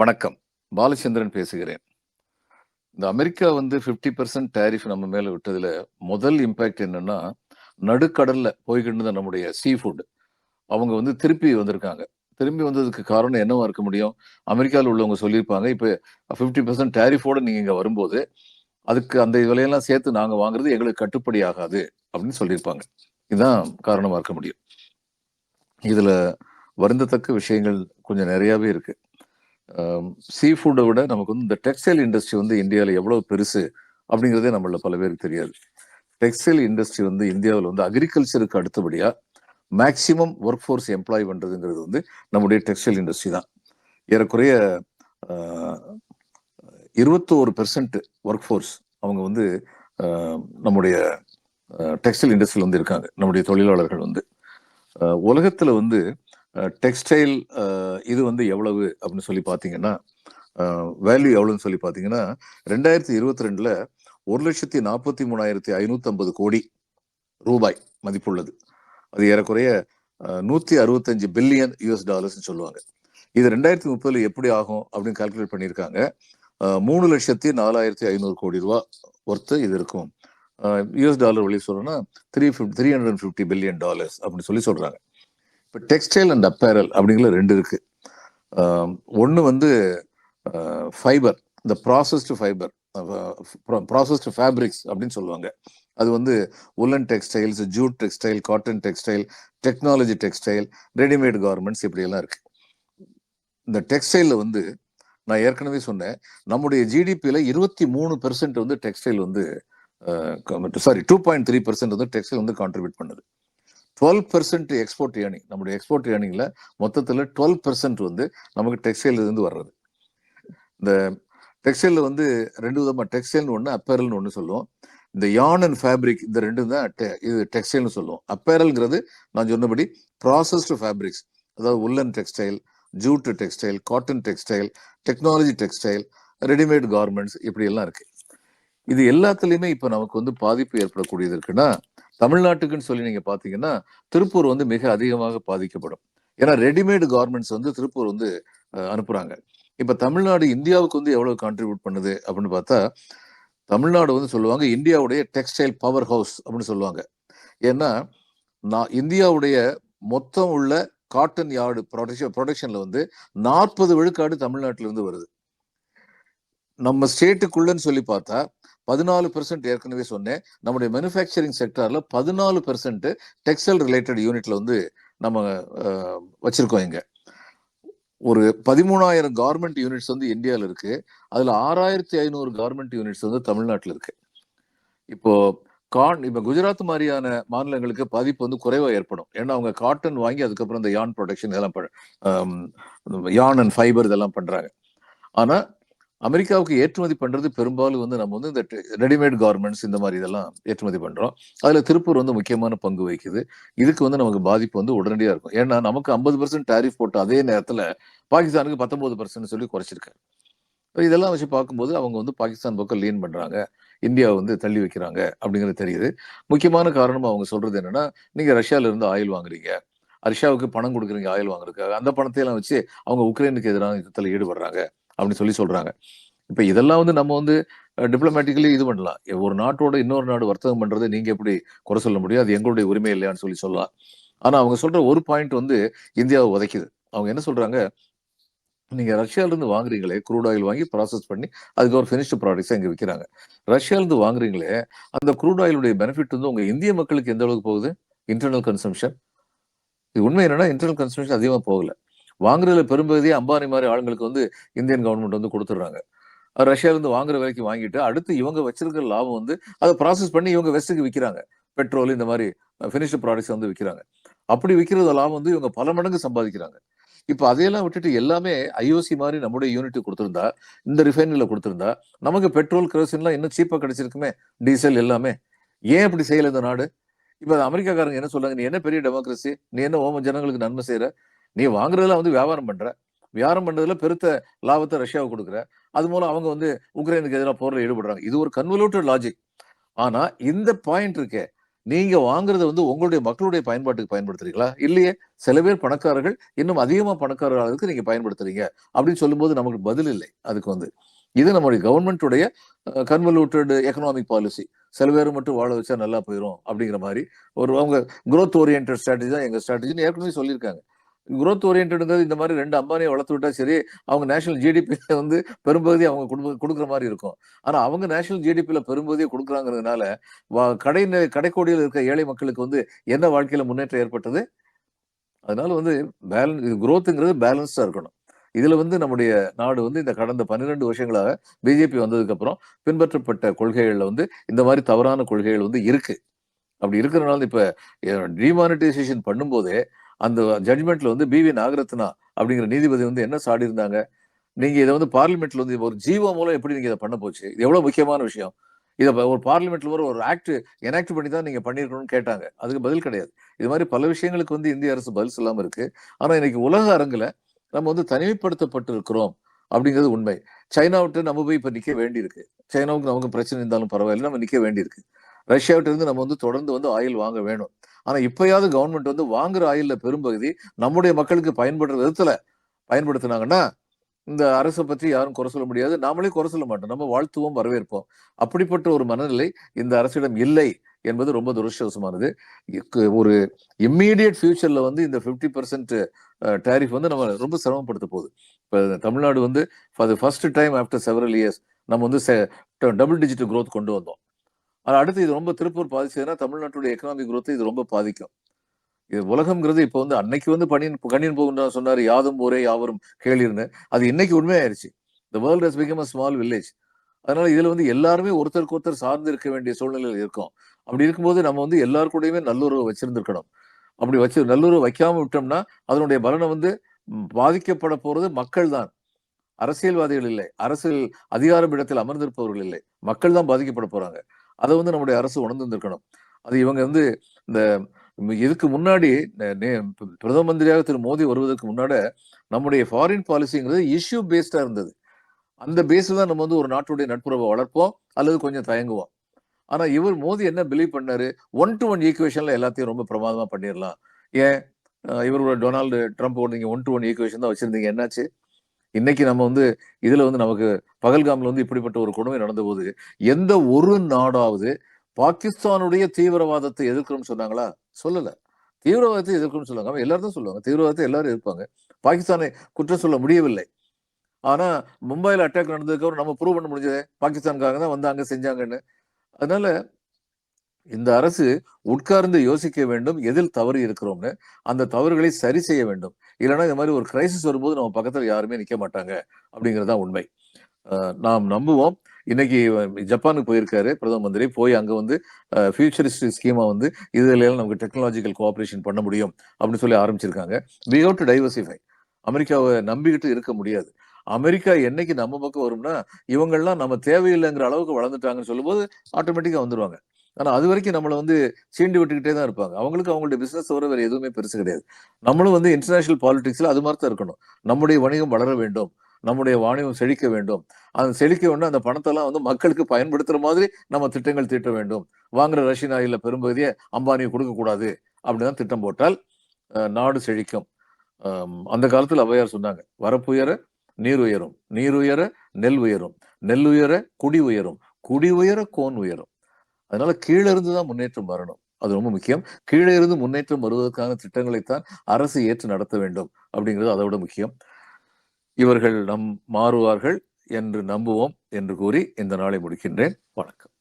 வணக்கம். பாலச்சந்திரன் பேசுகிறேன். இந்த அமெரிக்கா வந்து ஃபிஃப்டி பர்சன்ட் டேரிஃப் நம்ம மேலே விட்டதில் முதல் இம்பேக்ட் என்னன்னா நடுக்கடலில் போய்கிட்டு இருந்த நம்முடைய சீ ஃபுட் அவங்க வந்து திருப்பி வந்திருக்காங்க. திரும்பி வந்ததுக்கு காரணம் என்னவா இருக்க முடியும்? அமெரிக்காவில் உள்ளவங்க சொல்லியிருப்பாங்க. இப்போ ஃபிஃப்டி பர்சன்ட் டேரிஃபோட நீங்கள் இங்கே வரும்போது அதுக்கு அந்த விலையெல்லாம் சேர்த்து நாங்கள் வாங்குறது எங்களுக்கு கட்டுப்படி ஆகாது அப்படின்னு சொல்லியிருப்பாங்க. இதுதான் காரணமாக இருக்க முடியும். இதில் வருந்தத்தக்க விஷயங்கள் கொஞ்சம் நிறையாவே இருக்குது சீ ஃபுட்டை விட நமக்கு வந்து இந்த டெக்ஸ்டைல் இண்டஸ்ட்ரி வந்து இந்தியாவில் எவ்வளோ பெருசு அப்படிங்கிறதே நம்மள பல பேருக்கு தெரியாது. டெக்ஸ்டைல் இண்டஸ்ட்ரி வந்து இந்தியாவில் வந்து அக்ரிகல்ச்சருக்கு அடுத்தபடியாக மேக்சிமம் ஒர்க் ஃபோர்ஸ் எம்ப்ளாய் பண்ணுறதுங்கிறது வந்து நம்முடைய டெக்ஸ்டைல் இண்டஸ்ட்ரி தான். ஏறக்குறைய இருபத்தோரு பெர்சன்ட் ஒர்க் ஃபோர்ஸ் அவங்க வந்து நம்முடைய டெக்ஸ்டைல் இண்டஸ்ட்ரியில் வந்து இருக்காங்க. நம்முடைய தொழிலாளர்கள் வந்து. உலகத்தில் வந்து டெக்ஸ்டைல் இது வந்து எவ்வளவு அப்படின்னு சொல்லி பார்த்தீங்கன்னா வேல்யூ எவ்வளோன்னு சொல்லி பார்த்தீங்கன்னா ரெண்டாயிரத்தி இருபத்தி ரெண்டில் ஒரு லட்சத்தி நாற்பத்தி மூணாயிரத்தி ஐநூற்றம்பது கோடி ரூபாய் மதிப்புள்ளது. அது ஏறக்குறைய நூற்றி அறுபத்தஞ்சு பில்லியன் யூஎஸ் டாலர்ஸ்னு சொல்லுவாங்க. இது ரெண்டாயிரத்தி முப்பதுல எப்படி ஆகும் அப்படின்னு கால்குலேட் பண்ணியிருக்காங்க. மூணு லட்சத்தி நாலாயிரத்தி ஐநூறு கோடி ரூபா ஒர்த்து இது இருக்கும். யூஎஸ் டாலர் வழி சொல்லணும்னா three fifty three hundred fifty billion dollars அப்படின்னு சொல்லி சொல்கிறாங்க இப்போ டெக்ஸ்டைல் அண்ட் அப்பேரல் அப்படிங்கிற ரெண்டு இருக்கு. ஒன்று வந்து ஃபைபர் இந்த ப்ராசஸ்டு ஃபைபர் ப்ராசஸ்டு ஃபேப்ரிக்ஸ் அப்படின்னு சொல்லுவாங்க. அது வந்து woollen textiles jute textile cotton textile technology textile readymade garments இப்படியெல்லாம் இருக்கு. இந்த டெக்ஸ்டைலில் வந்து நான் ஏற்கனவே சொன்னேன் நம்முடைய ஜிடிபியில் இருபத்தி மூணு பெர்சன்ட் வந்து டெக்ஸ்டைல் வந்து sorry two point three percent வந்து டெக்ஸ்டைல் வந்து கான்ட்ரிபியூட் பண்ணுது. டுவெல் பெர்சன்ட் எக்ஸ்போர்ட் ஏர்னிங் நம்முடைய எக்ஸ்போர்ட் ஏர்னிங்கில் மொத்தத்தில் டுவெல் பெர்சன்ட் வந்து நமக்கு டெக்ஸ்டைல்லேருந்து வர்றது. இந்த டெக்ஸ்டைலில் வந்து ரெண்டு விதமாக டெக்ஸ்டைல்னு ஒன்று அப்பேரல்னு ஒன்று சொல்லுவோம். இந்த யான் அண்ட் ஃபேப்ரிக் இந்த ரெண்டு தான் te- இது டெக்ஸ்டைல்னு சொல்லுவோம். அப்பேரல்ங்கிறது நான் சொன்னபடி ப்ராசஸ்டு ஃபேப்ரிக்ஸ் அதாவது woollen textile jute textile cotton textile technology textile readymade garments இப்படி எல்லாம் இது எல்லாத்துலேயுமே இப்போ நமக்கு வந்து பாதிப்பு ஏற்படக்கூடியது இருக்குன்னா தமிழ்நாட்டுக்குன்னு சொல்லி நீங்க பாத்தீங்கன்னா திருப்பூர் வந்து மிக அதிகமாக பாதிக்கப்படும். ஏன்னா ரெடிமேட் கார்மெண்ட்ஸ் வந்து திருப்பூர் வந்து அனுப்புறாங்க. இப்ப தமிழ்நாடு இந்தியாவுக்கு வந்து எவ்வளவு கான்ட்ரிபியூட் பண்ணுது அப்படின்னு பார்த்தா தமிழ்நாடு வந்து சொல்லுவாங்க இந்தியாவுடைய டெக்ஸ்டைல் பவர் ஹவுஸ் அப்படின்னு சொல்லுவாங்க. ஏன்னா நான் இந்தியாவுடைய மொத்தம் உள்ள காட்டன் யார்டு ப்ரொடக்ஷன் ப்ரொடக்ஷன்ல வந்து நாற்பது விழுக்காடு தமிழ்நாட்டிலிருந்து வருது. நம்ம ஸ்டேட்டுக்குள்ளன்னு சொல்லி பார்த்தா பதினாலு பெர்சென்ட் ஏற்கனவே சொன்னேன். நம்முடைய மேனுஃபேக்சரிங் செக்டாரில் பதினாலு பெர்சென்ட் டெக்ஸ்டைல் ரிலேட்டட் யூனிட்ல வந்து நம்ம வச்சுருக்கோம் வச்சிருக்கோம் ஒரு பதிமூணாயிரம் கார்மெண்ட் யூனிட்ஸ் வந்து இந்தியாவில் இருக்கு. அதில் ஆறாயிரத்தி ஐநூறு கார்மெண்ட் யூனிட்ஸ் வந்து தமிழ்நாட்டில் இருக்கு. இப்போ கான் இப்போ குஜராத் மாதிரியான மாநிலங்களுக்கு பாதிப்பு வந்து குறைவா ஏற்படும். ஏன்னா அவங்க காட்டன் வாங்கி அதுக்கப்புறம் இந்த யான் ப்ரொடக்ஷன் இதெல்லாம் யான் அண்ட் ஃபைபர் இதெல்லாம் பண்ணுறாங்க ஆனால் அமெரிக்காவுக்கு ஏற்றுமதி பண்றது பெரும்பாலும் வந்து நம்ம வந்து இந்த ரெடிமேட் கார்மெண்ட்ஸ் இந்த மாதிரி இதெல்லாம் ஏற்றுமதி பண்றோம். அதுல திருப்பூர் வந்து முக்கியமான பங்கு வகிக்குது. இதுக்கு வந்து நமக்கு பாதிப்பு வந்து உடனடியா இருக்கும். ஏன்னா நமக்கு ஐம்பது பர்சன்ட் டேரிஃப் போட்ட அதே நேரத்துல பாகிஸ்தானுக்கு பத்தொன்பது பர்சன்ட் சொல்லி குறைச்சிருக்காரு. இதெல்லாம் வச்சு பார்க்கும்போது அவங்க வந்து பாகிஸ்தான் பக்கம் லீன் பண்றாங்க. இந்தியா வந்து தள்ளி வைக்கிறாங்க அப்படிங்கிறது தெரியுது. முக்கியமான காரணம் அவங்க சொல்றது என்னன்னா நீங்க ரஷ்யால இருந்து ஆயில் வாங்குறீங்க. ரஷ்யாவுக்கு பணம் கொடுக்குறீங்க ஆயில் வாங்குறதுக்காக. அந்த பணத்தை எல்லாம் வச்சு அவங்க உக்ரைனுக்கு எதிரான யுத்தத்தில் ஈடுபடுறாங்க. அப்படின்னு சொல்லி சொல்றாங்க. இப்ப இதெல்லாம் வந்து நம்ம வந்து டிப்ளமேட்டிக்கலி இது பண்ணலாம். ஒரு நாட்டோட இன்னொரு நாடு வர்த்தகம் பண்றது நீங்க எப்படி குறை சொல்ல முடியும்? அது எங்களுடைய உரிமை இல்லையான்னு சொல்லி சொல்லலாம். ஆனா அவங்க சொல்ற ஒரு பாயிண்ட் வந்து இந்தியாவை உதைக்குது. அவங்க என்ன சொல்றாங்க? நீங்க ரஷ்யால இருந்து வாங்குறீங்களே குரூட் ஆயில் வாங்கி ப்ராசஸ் பண்ணி அதுக்கு ஒரு ஃபினிஷ்டு ப்ராடக்ட்ஸ் இங்க விற்கிறாங்க ரஷ்யால இருந்து வாங்குறீங்களே அந்த குரூட் ஆயிலுடைய பெனிஃபிட் வந்து உங்க இந்திய மக்களுக்கு எந்த அளவுக்கு போகுது? இன்டர்னல் கன்சம்ஷன் இது உண்மை என்னன்னா இன்டர்னல் கன்சம்ஷன் அதிகமாக போகல. வாங்குறதுல பெரும்பகுதியே அம்பானி மாதிரி ஆளுங்களுக்கு வந்து இந்தியன் கவர்மெண்ட் வந்து கொடுத்துட்றாங்க. ரஷ்யால இருந்து வாங்குற விலைக்கு வாங்கிட்டு அடுத்து இவங்க வச்சிருக்கிற லாபம் வந்து அதை ப்ராசஸ் பண்ணி இவங்க வெஸ்ட்டுக்கு விற்கிறாங்க பெட்ரோல் இந்த மாதிரி ஃபினிஷ்டு ப்ராடக்ட்ஸ் வந்து விற்கிறாங்க அப்படி விற்கிறது லாபம் வந்து இவங்க பல மடங்கு சம்பாதிக்கிறாங்க. இப்போ அதையெல்லாம் விட்டுட்டு எல்லாமே ஐஓசி மாதிரி நம்முடைய யூனிட் கொடுத்துருந்தா இந்த ரிஃபைனரியில் கொடுத்துருந்தா நமக்கு பெட்ரோல் கிரோசின்லாம் இன்னும் சீப்பாக கிடைச்சிருக்குமே டீசல் எல்லாமே. ஏன் இப்படி செய்யல இந்த நாடு? இப்போ அமெரிக்காக்காரங்க என்ன சொல்றாங்க? நீ என்ன பெரிய டெமோக்ரஸி நீ என்ன ஓம ஜனங்களுக்கு நன்மை செய்யற? நீ வாங்குறதுல வந்து வியாபாரம் பண்ற. வியாபாரம் பண்றதுல பெருத்த லாபத்தை ரஷ்யாவுக்கு கொடுக்குற. அது மூலம் அவங்க வந்து உக்ரைனுக்கு எதிராக போரில் ஈடுபடுறாங்க. இது ஒரு கன்வலூட்டட் லாஜிக் ஆனா இந்த பாயிண்ட் இருக்கே. நீங்க வாங்குறத வந்து உங்களுடைய மக்களுடைய பயன்பாட்டுக்கு பயன்படுத்துறீங்களா? இல்லையே. சில பேர் பணக்காரர்கள் இன்னும் அதிகமா பணக்காரர்களுக்கு நீங்க பயன்படுத்துறீங்க. அப்படின்னு சொல்லும்போது நமக்கு பதில் இல்லை. அதுக்கு வந்து இது நம்முடைய கவர்மெண்ட்டுடைய கன்வல்யூட்டட் எக்கனாமிக் பாலிசி சில பேர் மட்டும் வாழ வச்சா நல்லா போயிடும் அப்படிங்கிற மாதிரி. ஒரு அவங்க குரோத் ஓரியன்ட் ஸ்ட்ராட்டஜி தான் எங்க ஸ்ட்ராட்டஜின்னு ஏற்கனவே சொல்லியிருக்காங்க. குரோத் ஓரியன்ட்ங்கிறது இந்த மாதிரி ரெண்டு அம்பானியை வளர்த்து விட்டா சரி அவங்க நேஷனல் ஜிடிபி வந்து பெரும்பகுதி அவங்க குடும்ப கொடுக்குற மாதிரி இருக்கும். ஆனா அவங்க நேஷனல் ஜிடிபியில பெரும்பகுதியை கொடுக்குறாங்கிறதுனால வா- கடை கடைக்கோடியில் இருக்க ஏழை மக்களுக்கு வந்து என்ன வாழ்க்கையில முன்னேற்றம் ஏற்பட்டது? அதனால வந்து பேலன்ஸ் இது குரோத்துங்கிறது பேலன்ஸ்டா இருக்கணும். இதுல வந்து நம்முடைய நாடு வந்து இந்த கடந்த பன்னிரெண்டு வருஷங்களாக பிஜேபி வந்ததுக்கு அப்புறம் பின்பற்றப்பட்ட கொள்கைகள்ல வந்து இந்த மாதிரி தவறான கொள்கைகள் வந்து இருக்கு. அப்படி இருக்கிறனால இப்ப eh, டிமானிட்டைசேஷன் பண்ணும்போதே அந்த ஜட்மெண்ட்ல வந்து பிவி நாகரத்னா அப்படிங்கிற நீதிபதி வந்து என்ன சாடி இருந்தாங்க நீங்க இதை வந்து பார்லிமெண்ட்ல வந்து ஒரு ஜீவோ மூலம் எப்படி நீங்க இதை பண்ண போச்சு? இது எவ்வளவு முக்கியமான விஷயம். இதை ஒரு பார்லிமெண்ட்ல ஒரு ஒரு ஆக்ட் எனாக்ட் பண்ணி தான் நீங்க பண்ணிருக்கணும்னு கேட்டாங்க. அதுக்கு பதில் கிடையாது. இது மாதிரி பல விஷயங்களுக்கு வந்து இந்திய அரசு பதில் சொல்லாம இருக்கு. ஆனா இன்னைக்கு உலக அரங்குல நம்ம வந்து தனிமைப்படுத்தப்பட்டு இருக்கிறோம் அப்படிங்கிறது உண்மை. சைனாவிட்டு நம்ம போய் இப்ப நிக்க வேண்டியிருக்கு. சைனாவுக்கு நமக்கு பிரச்சனை இருந்தாலும் பரவாயில்ல. நம்ம நிக்க வேண்டியிருக்கு. ரஷ்யாவிட்ட இருந்து நம்ம வந்து தொடர்ந்து வந்து ஆயில் வாங்க வேணும். ஆனா இப்பயாவது கவர்மெண்ட் வந்து வாங்குற ஆயில்ல பெரும்பகுதி நம்முடைய மக்களுக்கு பயன்படுற விதத்துல பயன்படுத்தினாங்கன்னா இந்த அரசை பற்றி யாரும் குறை சொல்ல முடியாது. நாமளே குறை சொல்ல மாட்டோம். நம்ம வாழ்த்துவோம் வரவேற்போம். அப்படிப்பட்ட ஒரு மனநிலை இந்த அரசிடம் இல்லை என்பது ரொம்ப துரஷ்டவசமானது ஒரு இம்மீடியட் ஃபியூச்சர்ல வந்து இந்த 50% பர்சன்ட் டேரிஃப் வந்து நம்ம ரொம்ப சிரமப்படுத்த போகுது. இப்போ தமிழ்நாடு வந்து for the first time after several years நம்ம வந்து டபுள் டிஜிட் க்ரோத் கொண்டு வந்தோம். ஆனா அடுத்து இது ரொம்ப திருப்பூர் பாதிச்சதுன்னா தமிழ்நாட்டுடைய எக்கனாமிக் குரோத்தை இது ரொம்ப பாதிக்கும். இது உலகம்ங்கிறது இப்போ வந்து அன்னைக்கு வந்து பணியின் கணியன் போகுன்னு சொன்னாரு யாதும் ஒரே யாவரும் கேளிர்னு. அது இன்னைக்கு உண்மையாயிருச்சு the world has become a small village அதனால இதுல வந்து எல்லாருமே ஒருத்தருக்கு ஒருத்தர் சார்ந்து இருக்க வேண்டிய சூழ்நிலையில் இருக்கும். அப்படி இருக்கும்போது நம்ம வந்து எல்லார் கூடயுமே நல்லுறவு வச்சிருந்திருக்கணும். அப்படி வச்சு நல்லுறவு வைக்காம விட்டோம்னா அதனுடைய பலனை வந்து பாதிக்கப்பட போறது மக்கள் தான். அரசியல்வாதிகள் இல்லை. அரசியல் அதிகாரம் இடத்தில் அமர்ந்திருப்பவர்கள் இல்லை. மக்கள் தான் பாதிக்கப்பட போறாங்க. அதை வந்து நம்முடைய அரசு உணர்ந்திருந்திருக்கணும் அது இவங்க வந்து இந்த இதுக்கு முன்னாடி பிரதம மந்திரியாக திரு மோடி வருவதற்கு முன்னாட நம்முடைய ஃபாரின் பாலிசிங்கிறது இஷ்யூ பேஸ்டா இருந்தது. அந்த பேஸ்ல தான் நம்ம வந்து ஒரு நாட்டுடைய நட்புறவை வளர்ப்போம் அல்லது கொஞ்சம் தயங்குவோம். ஆனா இவர் மோதி என்ன பிலீவ் பண்ணாரு? ஒன் டு ஒன் ஈக்குவேஷன்ல எல்லாத்தையும் ரொம்ப பிரமாதமா பண்ணிடலாம் ஏன்? இவரோட டொனால்டு ட்ரம்ப் நீங்க ஒன் டு ஒன் ஈக்குவேஷன் தான் வச்சிருந்தீங்க. என்னாச்சு? இன்னைக்கு நம்ம வந்து இதுல வந்து நமக்கு பகல்காம்ல வந்து இப்படிப்பட்ட ஒரு கொடுமை நடந்த போது எந்த ஒரு நாடாவது பாகிஸ்தானுடைய தீவிரவாதத்தை எதிர்க்கிறோம்னு சொன்னாங்களா? சொல்லல. தீவிரவாதத்தை எதிர்க்கணும்னு சொல்லுவாங்க எல்லாரும் தான் சொல்லுவாங்க. தீவிரவாதத்தை எல்லாரும் இருப்பாங்க பாகிஸ்தானை குற்றம் சொல்ல முடியவில்லை. ஆனா மும்பையில் அட்டாக் நடந்ததுக்கு அப்புறம் நம்ம ப்ரூவ் பண்ண முடிஞ்சது. பாகிஸ்தானுக்காக தான் வந்தாங்க செஞ்சாங்கன்னு. அதனால இந்த அரசு உட்கார்ந்து யோசிக்க வேண்டும் எதில் தவறு இருக்கிறோம்னு அந்த தவறுகளை சரி செய்ய வேண்டும். இல்லைன்னா இந்த மாதிரி ஒரு கிரைசிஸ் வரும்போது நம்ம பக்கத்துல யாருமே நிற்க மாட்டாங்க அப்படிங்கிறது தான் உண்மை. நாம் நம்புவோம். இன்னைக்கு ஜப்பானுக்கு போயிருக்காரு பிரதம மந்திரி. போய் அங்க வந்து ஃபியூச்சரிஸ்டிக் ஸ்கீமா வந்து இதுல நமக்கு டெக்னாலஜிக்கல் கோஆபரேஷன் பண்ண முடியும் அப்படின்னு சொல்லி ஆரம்பிச்சிருக்காங்க. வி ஹவ் டு டைவர்சிஃபை அமெரிக்காவை நம்பிக்கிட்டு இருக்க முடியாது. அமெரிக்கா என்னைக்கு நம்ம பக்கம் வரும்னா இவங்கெல்லாம் நம்ம தேவையில்லைங்கிற அளவுக்கு வளர்ந்துட்டாங்கன்னு சொல்லும்போது ஆட்டோமேட்டிக்காக வந்துருவாங்க. ஆனா அது வரைக்கும் நம்மளை வந்து சீண்டு விட்டுக்கிட்டே தான் இருப்பாங்க. அவங்களுக்கு அவங்களுடைய பிசினஸ் தவிர வேற எதுவுமே பெருசு கிடையாது. நம்மளும் வந்து இன்டர்நேஷனல் பாலிடிக்ஸ்ல அது மாதிரி தான் இருக்கணும். நம்முடைய வணிகம் வளர வேண்டும். நம்முடைய வாணிபம் செழிக்க வேண்டும். அந்த செழிக்க வேண்டும் அந்த பணத்தெல்லாம் வந்து மக்களுக்கு பயன்படுத்துற மாதிரி நம்ம திட்டங்கள் தீட்ட வேண்டும். வாங்குற ரஷ்யன் ஆயில பெரும்பகுதியை அம்பானியை கொடுக்கக்கூடாது அப்படிதான் திட்டம் போட்டால் நாடு செழிக்கும். அந்த காலத்தில் அவையார் சொன்னாங்க வரப்புயர நீர் உயரும். நீர் உயர நெல் உயரும். நெல் உயர குடி உயரும். குடி உயர கோன் உயரும். அதனால கீழே இருந்து தான் முன்னேற்றம் வரணும். அது ரொம்ப முக்கியம். கீழே இருந்து முன்னேற்றம் வருவதற்கான திட்டங்களைத்தான் அரசு ஏற்று நடத்த வேண்டும் அப்படிங்கிறது அதை விட முக்கியம். இவர்கள் நம் மாறுவார்கள் என்று நம்புவோம் என்று கூறி இந்த நாளை முடிக்கின்றேன். வணக்கம்.